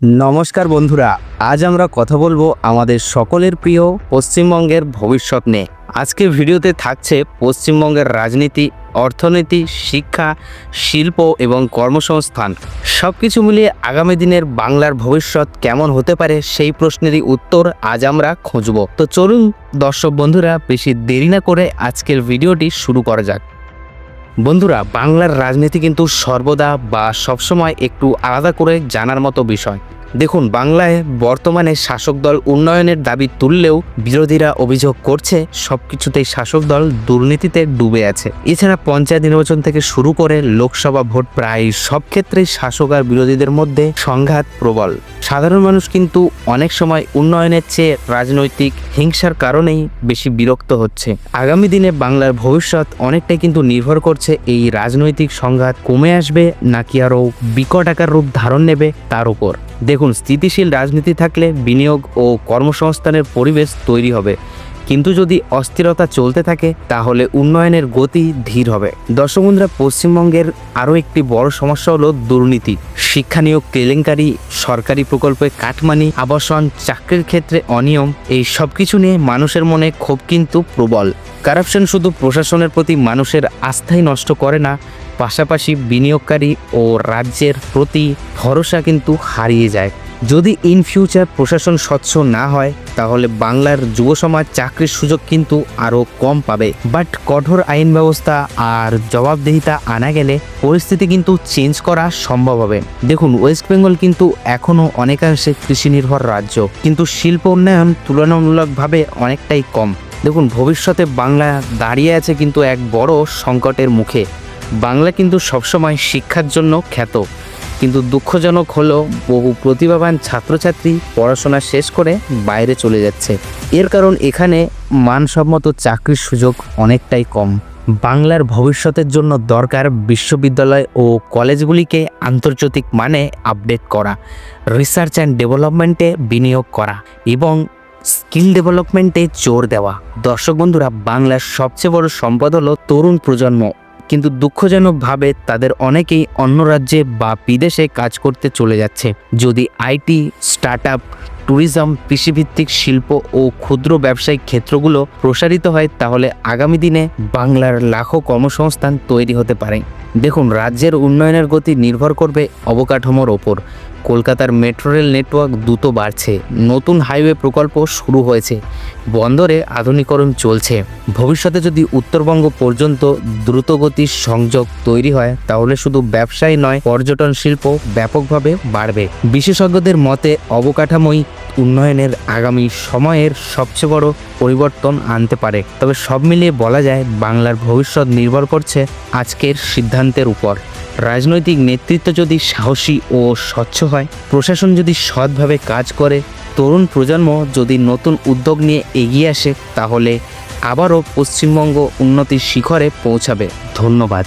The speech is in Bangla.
নমস্কার বন্ধুরা, আজ আমরা কথা বলব আমাদের সকলের প্রিয় পশ্চিমবঙ্গের ভবিষ্যৎ নিয়ে। আজকে ভিডিওতে থাকছে পশ্চিমবঙ্গের রাজনীতি, অর্থনীতি, শিক্ষা, শিল্প এবং কর্মসংস্থান। সব কিছু মিলিয়ে আগামী দিনের বাংলার ভবিষ্যৎ কেমন হতে পারে সেই প্রশ্নেরই উত্তর আজ আমরা খুঁজব। তো চলুন দর্শক বন্ধুরা, বেশি দেরি না করে আজকের ভিডিওটি শুরু করা যাক। বন্ধুরা, বাংলার রাজনীতি কিন্তু সর্বদা বা সবসময় একটু আলাদা করে জানার মতো বিষয়। দেখুন, বাংলায় বর্তমানে শাসক দল উন্নয়নের দাবি তুললেও বিরোধীরা অভিযোগ করছে, সবকিছুতেই শাসক দল দুর্নীতিতে ডুবে আছে। এছাড়া পঞ্চায়েত নির্বাচন থেকে শুরু করে লোকসভা ভোট প্রায় সব ক্ষেত্রেই শাসক আর বিরোধীদের মধ্যে সংঘাত প্রবল। সাধারণ মানুষ কিন্তু অনেক সময় উন্নয়নের চেয়ে রাজনৈতিক হিংসার কারণেই বেশি বিরক্ত হচ্ছে। আগামী দিনে বাংলার ভবিষ্যৎ অনেকটাই কিন্তু নির্ভর করছে এই রাজনৈতিক সংঘাত কমে আসবে নাকি আরও বিকট আকার রূপ ধারণ নেবে তার উপর। দেখুন, স্থিতিশীল রাজনীতি থাকলে বিনিয়োগ ও কর্মসংস্থানের পরিবেশ তৈরি হবে। কিন্তু যদি অস্থিরতা চলতে থাকে, তাহলে উন্নয়নের গতি ধীর হবে। দর্শক পশ্চিমবঙ্গের আরও একটি বড় সমস্যা হলো দুর্নীতি। শিক্ষা নিয়োগ কেলেঙ্কারি, সরকারি প্রকল্পে কাটমানি, আবাসন, চাকরির ক্ষেত্রে অনিয়ম, এই সব কিছু নিয়ে মানুষের মনে ক্ষোভ কিন্তু প্রবল। কারাপশন শুধু প্রশাসনের প্রতি মানুষের আস্থাই নষ্ট করে না, পাশাপাশি বিনিয়োগকারী ও রাজ্যের প্রতি ভরসা কিন্তু হারিয়ে যায়। যদি ইন ফিউচার প্রশাসন স্বচ্ছ না হয়, তাহলে বাংলার যুব সমাজ চাকরির সুযোগ কিন্তু আরও কম পাবে। বাট কঠোর আইন ব্যবস্থা আর জবাবদিহিতা আনা গেলে পরিস্থিতি কিন্তু চেঞ্জ করা সম্ভব হবে। দেখুন ওয়েস্ট বেঙ্গল কিন্তু এখনও অনেকাংশে কৃষি নির্ভর রাজ্য, কিন্তু শিল্প উন্নয়ন তুলনামূলকভাবে অনেকটাই কম। দেখুন, ভবিষ্যতে বাংলা দাঁড়িয়ে আছে কিন্তু এক বড় সংকটের মুখে। বাংলা কিন্তু সবসময় শিক্ষার জন্য খ্যাত। কিন্তু দুঃখজনক হলো বহু প্রতিভাবান ছাত্রছাত্রী পড়াশোনা শেষ করে বাইরে চলে যাচ্ছে। এর কারণ এখানে মানসম্মত চাকরির সুযোগ অনেকটাই কম। বাংলার ভবিষ্যতের জন্য দরকার বিশ্ববিদ্যালয় ও কলেজগুলিকে আন্তর্জাতিক মানে আপডেট করা, রিসার্চ অ্যান্ড ডেভেলপমেন্টে বিনিয়োগ করা এবং স্কিল ডেভেলপমেন্টে জোর দেওয়া। দর্শক বন্ধুরা, বাংলার সবচেয়ে বড় সম্পদ হলো তরুণ প্রজন্ম। কিন্তু দুঃখজনকভাবে তাদের অনেকেই অন্য রাজ্যে বা বিদেশে কাজ করতে চলে যাচ্ছে। যদি আইটি স্টার্ট আপ ট্যুরিজম, কৃষিভিত্তিক শিল্প ও ক্ষুদ্র ব্যবসায়িক ক্ষেত্রগুলো প্রসারিত হয়, তাহলে আগামী দিনে বাংলার লাখো কর্মসংস্থান তৈরি হতে পারে। দেখুন, রাজ্যের উন্নয়নের গতি নির্ভর করবে অবকাঠামোর ওপর। কলকাতার মেট্রো রেল নেটওয়ার্ক দ্রুত বাড়ছে। নতুন হাইওয়ে প্রকল্প শুরু হয়েছে। বন্দরে আধুনিকরণ চলছে। ভবিষ্যতে যদি উত্তরবঙ্গ পর্যন্ত দ্রুতগতির সংযোগ তৈরি হয়, তাহলে শুধু ব্যবসায় নয়, পর্যটন শিল্প ব্যাপকভাবে বাড়বে। বিশেষজ্ঞদের মতে, অবকাঠামোই উন্নয়নের আগামী সময়ের সবচেয়ে বড় পরিবর্তন আনতে পারে। তবে সব মিলিয়ে বলা যায়, বাংলার ভবিষ্যৎ নির্ভর করছে আজকের সিদ্ধান্তের উপর। রাজনৈতিক নেতৃত্ব যদি সাহসী ও স্বচ্ছ হয়, প্রশাসন যদি সৎভাবে কাজ করে, তরুণ প্রজন্ম যদি নতুন উদ্যোগ নিয়ে এগিয়ে আসে, তাহলে আবারও পশ্চিমবঙ্গ উন্নতির শিখরে পৌঁছাবে। ধন্যবাদ।